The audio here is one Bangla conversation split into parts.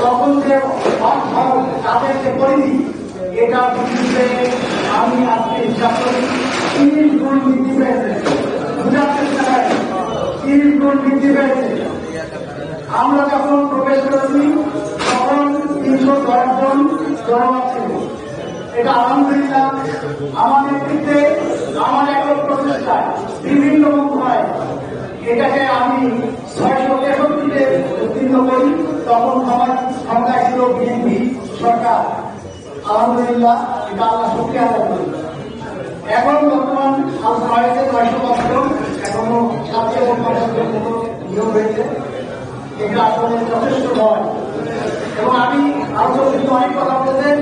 তখন যে তাদের এটা আমি আজকে হিসাব করি, তিরিশ গুণ বৃদ্ধি পেয়েছে। বুঝার চেষ্টা করি তিরিশ গুণ আমরা যখন প্রবেশ করেছি, তখন তিনশো দশ জন জনমত ছিল। এটা আলহামদুলিল্লাহ আমার নেতৃত্বে, আমার একক প্রচেষ্টায় বিভিন্ন মন্ত্রণালয় এটাকে আমি ছয়শো তেষট্টিতে উত্তীর্ণ করি। তখন আমার ক্ষমতায় ছিল বিএনপি সরকার। আলহামদুলিল্লাহ, এটা আল্লাহ শক্তি আদায় করি এখন বর্তমান আলোচনা হয়েছে নয়শো বছর এখনও সাতশো পঞ্চাশের মতো নিয়োগ হয়েছে। এটা আসলে যথেষ্ট নয়। এবং আমি আলোচনা অনেক কথা বলেছেন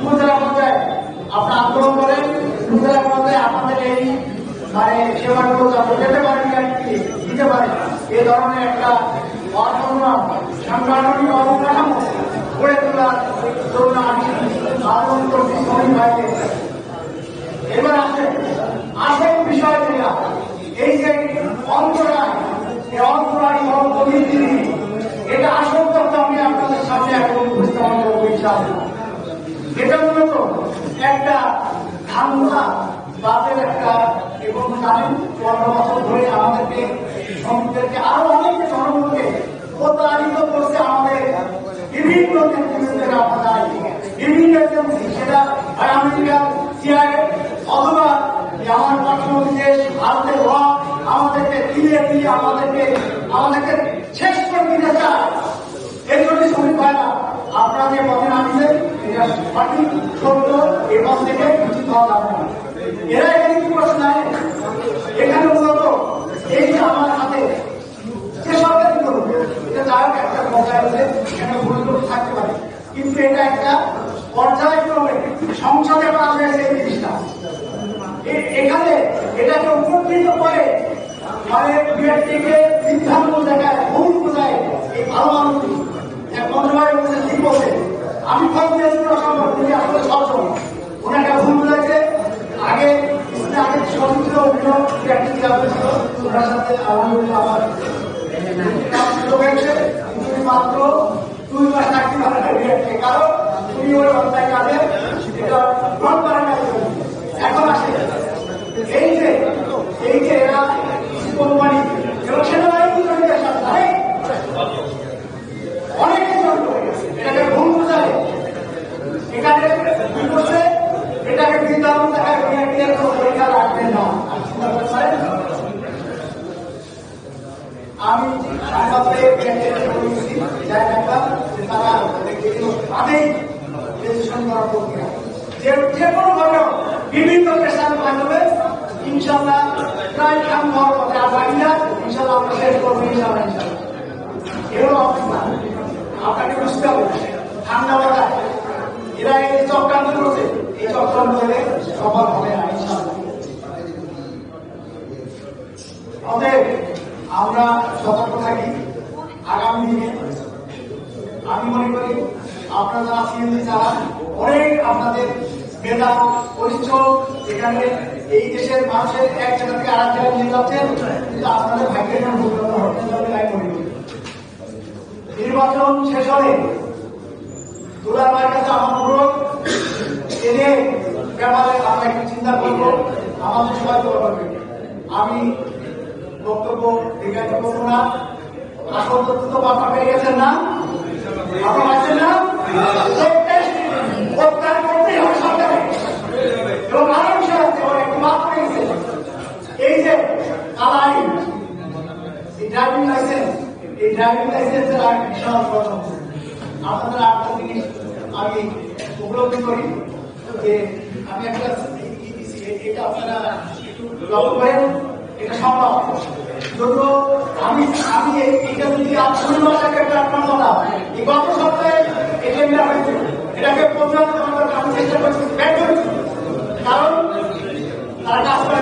উপজেলা মানে সেবাগুলো যাতে যেতে পারেন দিতে পারে এ ধরনের একটা অসম্মান, সাংগঠনিক অবকাঠামো গড়ে তোলার জন্য আমি আন্দোলন করছি শ্রমিক ভাইকে এবার আছে আসল বিষয় যেটা এই যে অন্তরায় এই অন্তরায় কমিটি, এটা আসল তথ্য আমি আপনাদের সামনে এখন উপস্থাপন করব এটা মূলত একটা ধান্দা এবং জানেন পনেরো বছর ধরে আমাদেরকে, শ্রমিকদেরকে আরও অনেক জনগণকে প্রতারিত করছে আমাদের বিভিন্ন নেতৃত্বের বিভিন্ন অথবা আমার পার্শ্ববর্তী দেশ আমাদেরকে দিয়ে দিয়ে আমাদেরকে আমাদেরকে শেষ করে দিতে চায়। এই জন্য শ্রমিক ভাইরা, আপনারা যে পথে নামিয়েছেন এটা সঠিক সত্য, এ পথ থেকে উচিত হওয়া যাবে না এরা এখানে কি প্রশ্ন নাই এখানে মূলত এই যে আমার হাতে যে সরকারি করুন এটা যাই হোক একটা পর্যায়ে হলে এখানে ভুল ত্রুটি থাকতে পারে কিন্তু এটা একটা পর্যায়ক্রমে সংসদে পাস হয়েছে এই জিনিসটা এ- এখানে এটাকে উপকৃত করে মানে ব্যক্তিকে সিদ্ধান্ত দেখায় ভুল বোঝায় এই ভালো মানুষ এক মন্ত্রণালয় বলছে ঠিক বলছে আমি ফোন দিয়েছি অসম্ভব তিনি আসলে সচল। ওনাকে ভুল বোঝাইছে আগে আগে দেওয়া হয়েছিল ওনার সাথে আমার সুযোগ হয়েছে। কিন্তু মাত্র দুই মাস ভালো তুমি ওই কাজে এটা এখন আসে এই যে এই যে এরা কোম্পানি এবং সেনাবাহিনী জড়িত সাথে নাই অনেকে জড়িত এটাকে ভুল বোঝায় এখানে কি করছে এটাকে বৃন্দাবন দেখায় বিআরটিএর কোনো পরীক্ষা রাখবেন না আমি সাংবাদিক বিআরটিএর বলেছি যাই দেখলাম যে তারা তাদের রেজিস্ট্রেশন করার প্রক্রিয়া। যে যে কোনো ভাবে বিভিন্ন পেশার মাধ্যমে ইনশাল্লাহ প্রায় কাম হওয়ার পথে আর বাকি না ইনশাল্লাহ আমরা শেষ করব ইনশাল্লাহ ইনশাল্লাহ এরও অবস্থা। আপনাকে বুঝতে হবে, ঠান্ডা বাজার এরা এই চক্রান্ত করছে, এই চক্রান্ত করে সফল হবে না ইনশাল্লাহ অতএব আমরা সতর্ক থাকি আগামী দিনে আমি মনে করি আপনারা নির্বাচন শেষ হলে দুলার কাছে আমার অনুরোধ আমরা একটু চিন্তা করব, আমাদের সবাই করবে আমি বক্তব্য করব না। আসল তথ্য তো বার্তা পেয়ে গেছেন না? আপনার আছেন না? আমি উপলব্ধি করি আমি একটা এটা আপনারা এটা সম্ভব আমি এটা যদি একটা আপনার কথা এই গত সপ্তাহে এটা নেওয়া হয়েছে এটাকে প্রতিবাদ করার আমি চেষ্টা করছি ব্যাক করেছি কারণ তারা কাজ করে না।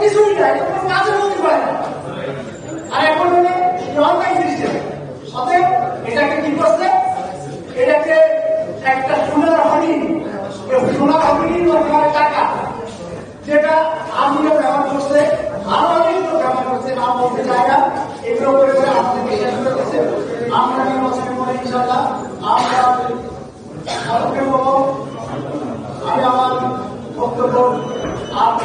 কিছু নাই আর এখন হলো অতএব এটাকে কি করছে? এটাকে একটা সোনার হরিণ সোনার হরিণ যেটা আজকে ব্যবহার করছে আরও অনেক লোক ব্যবহার করছে, নাম বলতে চায় না। এগুলো করে করে আমাদের আমরা এই বছরের পরে ইনশাল্লাহ আমরা আমি আমার বক্তব্য আপনি